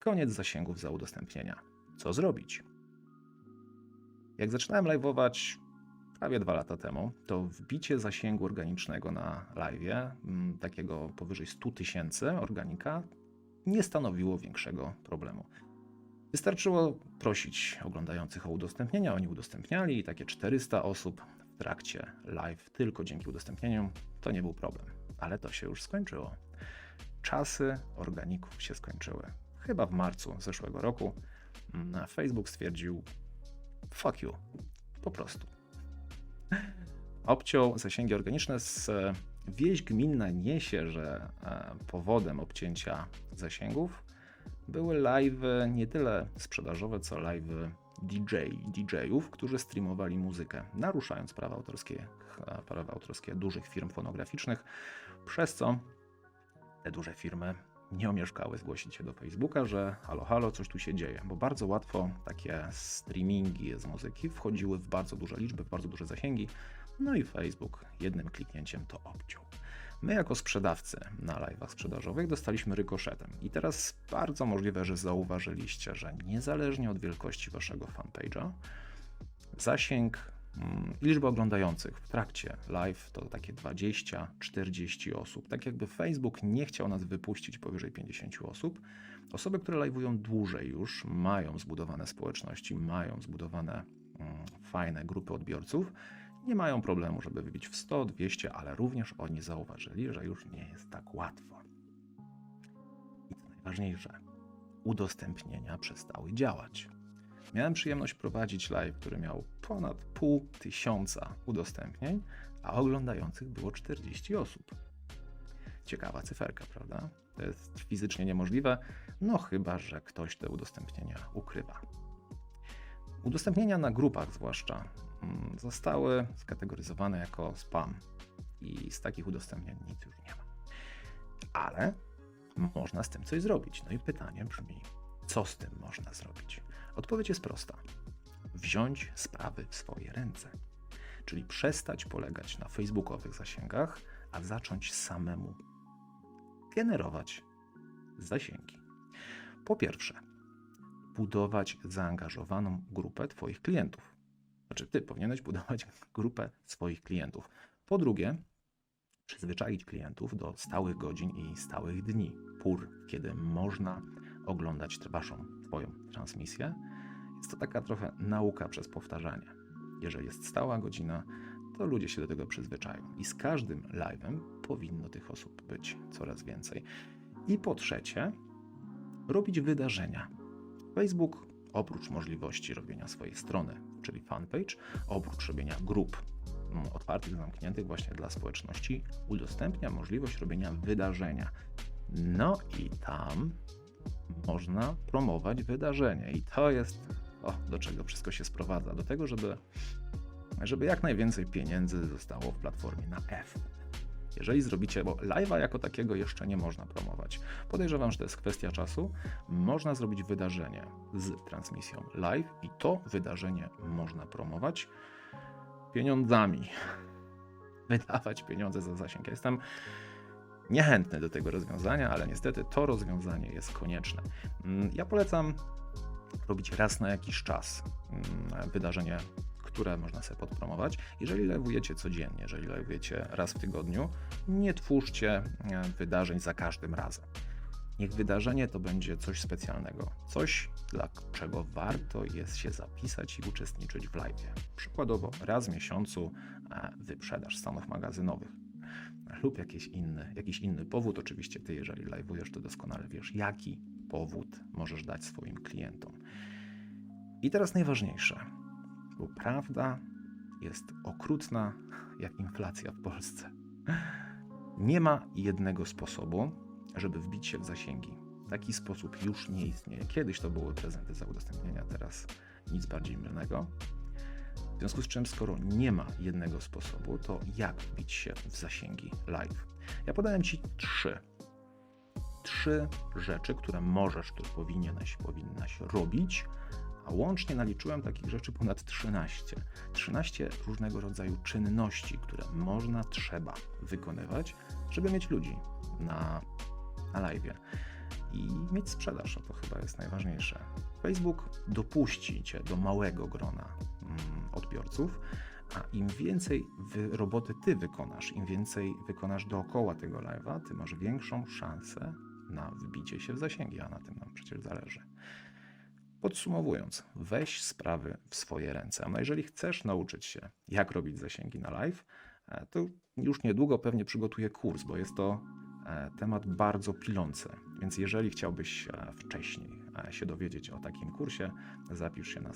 Koniec zasięgów za udostępnienia. Co zrobić? Jak zaczynałem live'ować prawie dwa lata temu, to wbicie zasięgu organicznego na live, mm, takiego powyżej 100 tysięcy organika, nie stanowiło większego problemu. Wystarczyło prosić oglądających o udostępnienia, oni udostępniali i takie 400 osób w trakcie live tylko dzięki udostępnieniom to nie był problem. Ale to się już skończyło. Czasy organików się skończyły. Chyba w marcu zeszłego roku Facebook stwierdził fuck you, po prostu. Obciął zasięgi organiczne z wieść gminna niesie, że e, powodem obcięcia zasięgów były live nie tyle sprzedażowe, co live DJ, DJ-ów, którzy streamowali muzykę, naruszając prawa autorskie, prawa autorskie dużych firm fonograficznych, przez co te duże firmy nie omieszkały zgłosić się do Facebooka, że halo, halo, coś tu się dzieje, bo bardzo łatwo takie streamingi z muzyki wchodziły w bardzo duże liczby, w bardzo duże zasięgi, no i Facebook jednym kliknięciem to obciął. My jako sprzedawcy na live'ach sprzedażowych dostaliśmy rykoszetem i teraz bardzo możliwe, że zauważyliście, że niezależnie od wielkości waszego fanpage'a, zasięg liczba oglądających w trakcie live to takie 20-40 osób. Tak jakby Facebook nie chciał nas wypuścić powyżej 50 osób. Osoby, które live'ują dłużej już, mają zbudowane społeczności, mają zbudowane mm, fajne grupy odbiorców, nie mają problemu, żeby wybić w 100, 200, ale również oni zauważyli, że już nie jest tak łatwo. I co najważniejsze, udostępnienia przestały działać. Miałem przyjemność prowadzić live, który miał ponad pół tysiąca udostępnień, a oglądających było 40 osób. Ciekawa cyferka, prawda? To jest fizycznie niemożliwe, no chyba, że ktoś te udostępnienia ukrywa. Udostępnienia na grupach, zwłaszcza, mm, zostały skategoryzowane jako spam i z takich udostępnień nic już nie ma. Ale można z tym coś zrobić. No i pytanie brzmi, co z tym można zrobić? Odpowiedź jest prosta. Wziąć sprawy w swoje ręce. Czyli przestać polegać na facebookowych zasięgach, a zacząć samemu generować zasięgi. Po pierwsze, budować zaangażowaną grupę Twoich klientów. Znaczy, Ty powinieneś budować grupę swoich klientów. Po drugie, przyzwyczaić klientów do stałych godzin i stałych dni, pór, kiedy można oglądać Waszą, Twoją transmisję. Jest to taka trochę nauka przez powtarzanie. Jeżeli jest stała godzina, to ludzie się do tego przyzwyczają. I z każdym live'em powinno tych osób być coraz więcej. I po trzecie, robić wydarzenia. Facebook oprócz możliwości robienia swojej strony, czyli fanpage, oprócz robienia grup mm, otwartych, zamkniętych właśnie dla społeczności, udostępnia możliwość robienia wydarzenia. No i tam można promować wydarzenie. I to jest o, do czego wszystko się sprowadza. Do tego, żeby, żeby jak najwięcej pieniędzy zostało w platformie na F. Jeżeli zrobicie, bo live'a jako takiego jeszcze nie można promować. Podejrzewam, że to jest kwestia czasu. Można zrobić wydarzenie z transmisją live i to wydarzenie można promować pieniądzami. Wydawać pieniądze za zasięg. Ja jestem niechętny do tego rozwiązania, ale niestety to rozwiązanie jest konieczne. Mm, ja polecam robić raz na jakiś czas mm, wydarzenie które można sobie podpromować. Jeżeli lewujecie codziennie, jeżeli lewujecie raz w tygodniu, nie twórzcie e, wydarzeń za każdym razem. Niech wydarzenie to będzie coś specjalnego, coś, dla czego warto jest się zapisać i uczestniczyć w live. Przykładowo raz w miesiącu e, wyprzedaż stanów magazynowych lub jakiś inny, jakiś inny powód. Oczywiście ty, jeżeli live'ujesz, to doskonale wiesz, jaki powód możesz dać swoim klientom. I teraz najważniejsze bo prawda jest okrutna jak inflacja w Polsce. Nie ma jednego sposobu, żeby wbić się w zasięgi. Taki sposób już nie istnieje. Kiedyś to były prezenty za udostępnienia, teraz nic bardziej mylnego. W związku z czym, skoro nie ma jednego sposobu, to jak wbić się w zasięgi live? Ja podałem Ci trzy. Trzy rzeczy, które możesz, które powinieneś, powinnaś robić, a łącznie naliczyłem takich rzeczy ponad 13. 13 różnego rodzaju czynności, które można, trzeba wykonywać, żeby mieć ludzi na, na live. i mieć sprzedaż, a to chyba jest najważniejsze. Facebook dopuści cię do małego grona mm, odbiorców, a im więcej roboty ty wykonasz, im więcej wykonasz dookoła tego live'a, ty masz większą szansę na wbicie się w zasięgi, a na tym nam przecież zależy. Podsumowując, weź sprawy w swoje ręce. No jeżeli chcesz nauczyć się, jak robić zasięgi na live, e, to już niedługo pewnie przygotuję kurs, bo jest to e, temat bardzo pilący. Więc jeżeli chciałbyś e, wcześniej się dowiedzieć o takim kursie, zapisz się na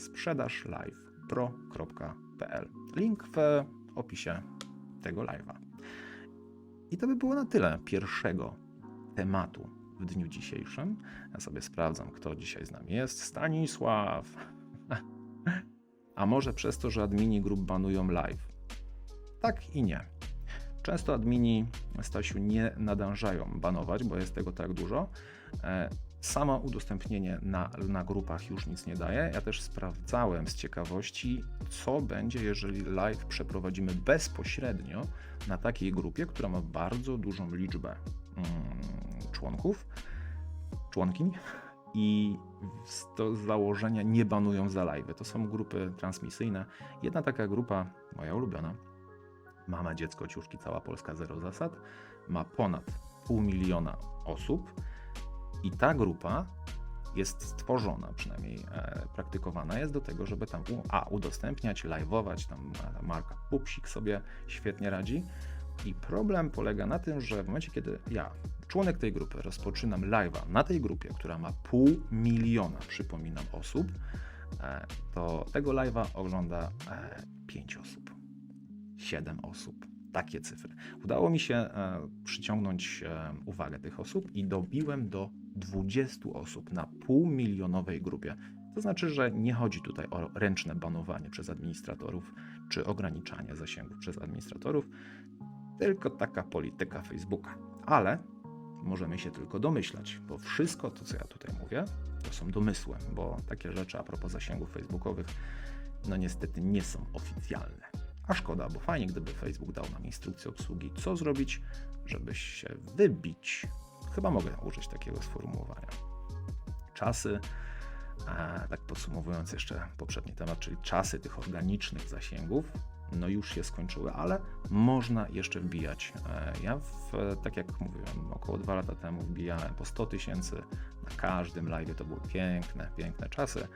sprzedażlivepro.pl. Link w opisie tego live'a. I to by było na tyle pierwszego tematu w dniu dzisiejszym. Ja sobie sprawdzam, kto dzisiaj z nami jest. Stanisław. A może przez to, że admini grup banują live? Tak i nie. Często admini, Stasiu, nie nadążają banować, bo jest tego tak dużo. Samo udostępnienie na, na grupach już nic nie daje. Ja też sprawdzałem z ciekawości, co będzie, jeżeli live przeprowadzimy bezpośrednio na takiej grupie, która ma bardzo dużą liczbę mm, członków, członkiń i z, to z założenia nie banują za live. To są grupy transmisyjne. Jedna taka grupa, moja ulubiona, Mama, Dziecko, Ciuszki, Cała Polska, Zero Zasad, ma ponad pół miliona osób i ta grupa jest stworzona, przynajmniej e, praktykowana jest do tego, żeby tam u, a udostępniać, live'ować, tam e, Marka Pupsik sobie świetnie radzi. I problem polega na tym, że w momencie, kiedy ja, członek tej grupy, rozpoczynam live'a na tej grupie, która ma pół miliona, przypominam, osób, e, to tego live'a ogląda 5 e, osób, 7 osób. Takie cyfry. Udało mi się e, przyciągnąć uwagę tych osób i dobiłem do 20 osób na półmilionowej grupie. To znaczy, że nie chodzi tutaj o ręczne banowanie przez administratorów czy ograniczanie zasięgów przez administratorów, tylko taka polityka Facebooka. Ale możemy się tylko domyślać, bo wszystko to, co ja tutaj mówię, to są domysły, bo takie rzeczy a propos zasięgów facebookowych, no niestety nie są oficjalne. A szkoda, bo fajnie, gdyby Facebook dał nam instrukcję obsługi, co zrobić, żeby się wybić. Chyba mogę użyć takiego sformułowania. Czasy, tak podsumowując jeszcze poprzedni temat, czyli czasy tych organicznych zasięgów, no już się skończyły, ale można jeszcze wbijać. E, ja, w, tak jak mówiłem, około dwa lata temu wbijałem po 100 tysięcy na każdym live. To były piękne, piękne czasy.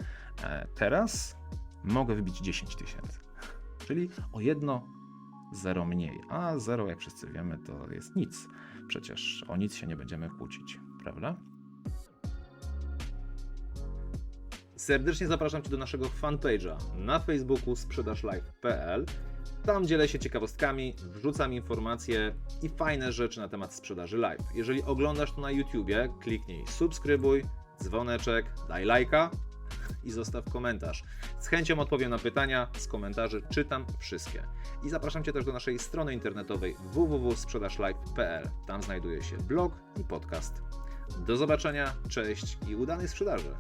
E, teraz mogę wbić 10 tysięcy, czyli o jedno zero mniej. A zero, jak wszyscy wiemy, to jest nic. Przecież o nic się nie będziemy kłócić, prawda? Serdecznie zapraszam Cię do naszego fanpage'a na Facebooku sprzedażlive.pl. Tam dzielę się ciekawostkami, wrzucam informacje i fajne rzeczy na temat sprzedaży live. Jeżeli oglądasz to na YouTubie, kliknij subskrybuj, dzwoneczek, daj lajka i zostaw komentarz. Z chęcią odpowiem na pytania, z komentarzy czytam wszystkie. I zapraszam Cię też do naszej strony internetowej www.sprzedażlive.pl. Tam znajduje się blog i podcast. Do zobaczenia, cześć i udanej sprzedaży!